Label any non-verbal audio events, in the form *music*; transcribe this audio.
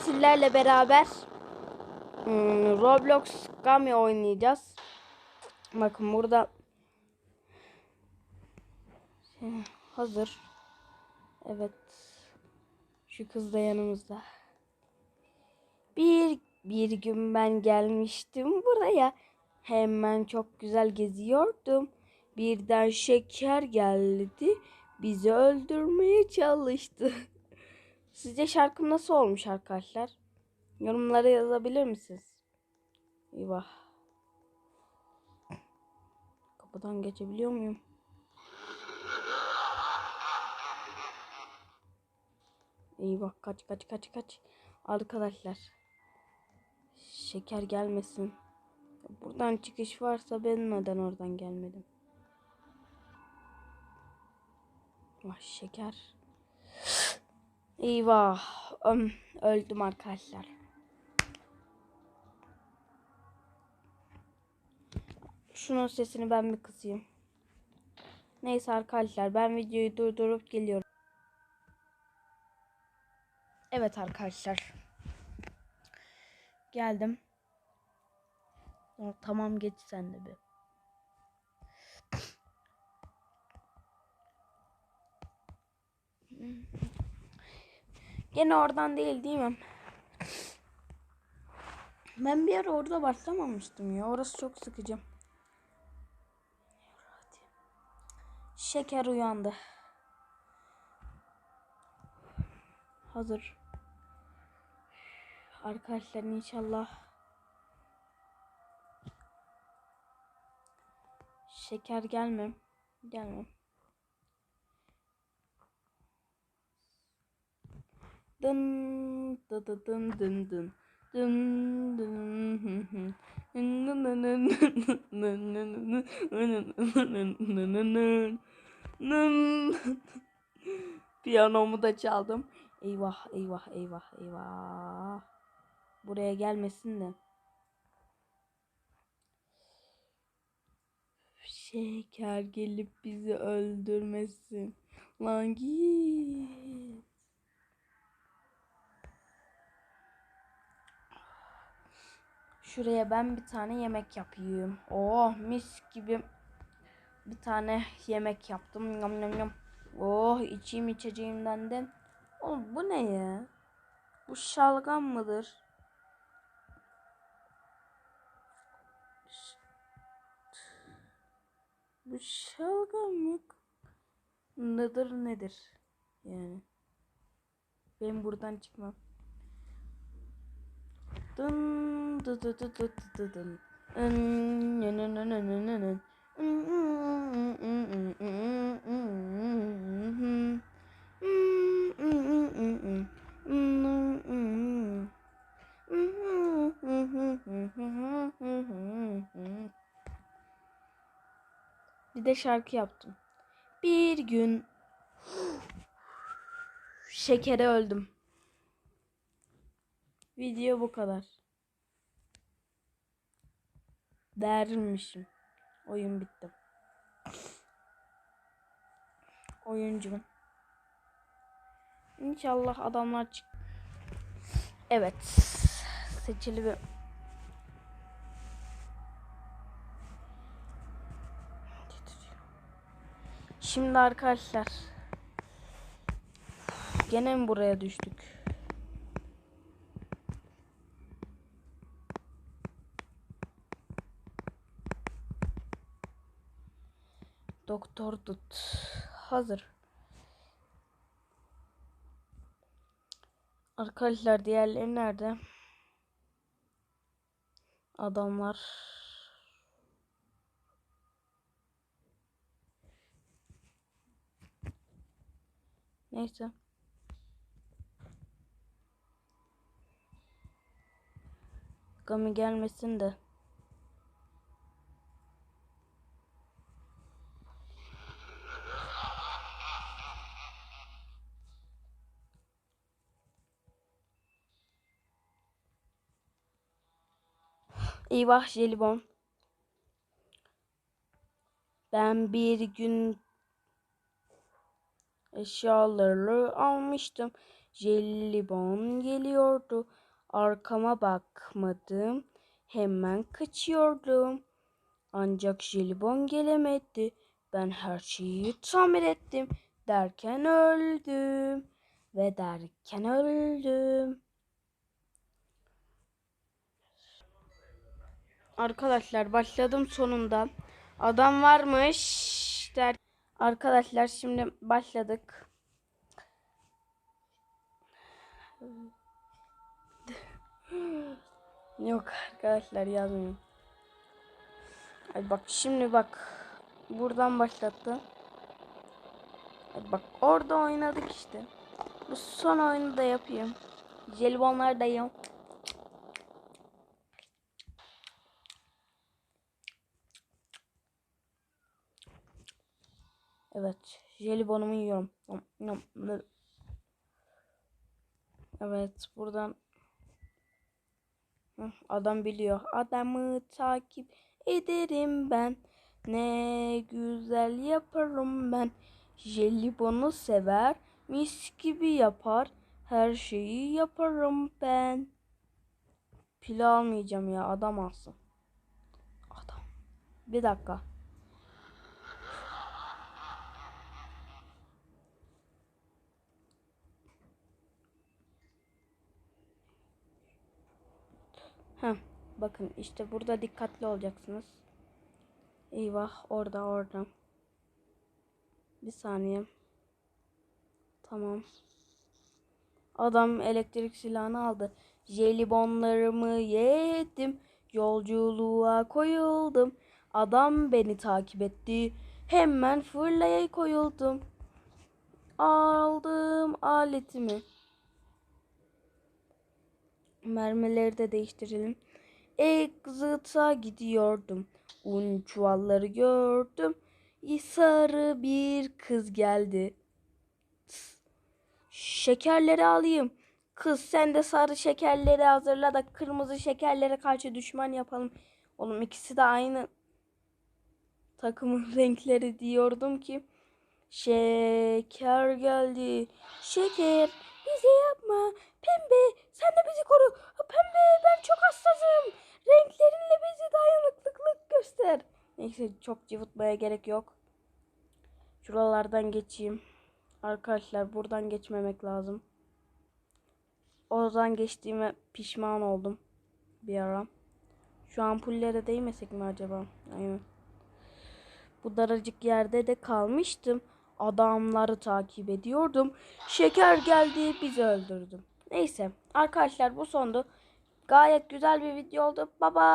sizlerle beraber hmm, Roblox Gummy oynayacağız. Bakın burada şey, hazır. Evet. Şu kız da yanımızda. Bir bir gün ben gelmiştim buraya. Hemen çok güzel geziyordum. Birden şeker geldi. Bizi öldürmeye çalıştı. *laughs* Sizce şarkım nasıl olmuş arkadaşlar? Yorumlara yazabilir misiniz? Eyvah. Kapıdan geçebiliyor muyum? Eyvah kaç kaç kaç kaç. Arkadaşlar. Şeker gelmesin. Buradan çıkış varsa ben neden oradan gelmedim? Vah şeker. Eyvah. Öldüm arkadaşlar. Şunun sesini ben bir kısayım. Neyse arkadaşlar ben videoyu durdurup geliyorum. Evet arkadaşlar. Geldim. Tamam geç sen de bir. Gene oradan değil değil mi? Ben bir ara orada başlamamıştım ya. Orası çok sıkıcı. Şeker uyandı. Hazır. Arkadaşlar inşallah şeker gelmem. Gelmem. Dın dı dı dın dın dın. Dın dın Piyanomu da çaldım. Eyvah eyvah eyvah eyvah. Buraya gelmesin de. Şeker gelip bizi öldürmesin. Lan git. Şuraya ben bir tane yemek yapayım. Oh mis gibi bir tane yemek yaptım. Yam yam yam. Oh içeyim içeceğimden de. Oğlum bu ne ya? Bu şalgam mıdır? Bu şalgam mı? Nedir nedir? Yani. Ben buradan çıkmam. Dın Bir de şarkı yaptım. Bir gün şekere öldüm. Video bu kadar. Dermişim. Oyun bitti. Oyuncu. İnşallah adamlar çık. Evet. Seçili bir Şimdi arkadaşlar gene mi buraya düştük? Doktor Dut hazır. Arkadaşlar diğerleri nerede? Adamlar Neyse. Gami gelmesin de. Eyvah jelibon. Ben bir gün eşyaları almıştım. Jelibon geliyordu. Arkama bakmadım. Hemen kaçıyordum. Ancak jelibon gelemedi. Ben her şeyi tamir ettim. Derken öldüm. Ve derken öldüm. Arkadaşlar başladım sonunda. Adam varmış der. Arkadaşlar şimdi başladık. Yok arkadaşlar yazmıyor. Hadi bak şimdi bak. Buradan başlattı. Hadi bak orada oynadık işte. Bu son oyunu da yapayım. Jelibonlar da yiyorum. Evet. Jelibonumu yiyorum. Evet. Buradan adam biliyor. Adamı takip ederim ben. Ne güzel yaparım ben. Jelibonu sever. Mis gibi yapar. Her şeyi yaparım ben. Pil almayacağım ya. Adam alsın. Adam. Bir dakika. Heh, bakın işte burada dikkatli olacaksınız. Eyvah orada orada. Bir saniye. Tamam. Adam elektrik silahını aldı. Jelibonlarımı yedim. Yolculuğa koyuldum. Adam beni takip etti. Hemen fırlaya koyuldum. Aldım aletimi. Mermileri de değiştirelim. Exit'a gidiyordum. Un çuvalları gördüm. Sarı bir kız geldi. Şekerleri alayım. Kız sen de sarı şekerleri hazırla da kırmızı şekerlere karşı düşman yapalım. Oğlum ikisi de aynı takımın *laughs* renkleri diyordum ki. Şeker geldi. Şeker bize yapma. Pembe sen de bizi koru. Pembe ben çok hassasım. Renklerinle bizi dayanıklılık göster. Neyse çok cıvıtmaya gerek yok. Şuralardan geçeyim. Arkadaşlar buradan geçmemek lazım. Oradan geçtiğime pişman oldum. Bir ara. Şu ampullere değmesek mi acaba? Aynen. Bu daracık yerde de kalmıştım. Adamları takip ediyordum. Şeker geldi bizi öldürdüm. Neyse arkadaşlar bu sondu. Gayet güzel bir video oldu. Bye bye.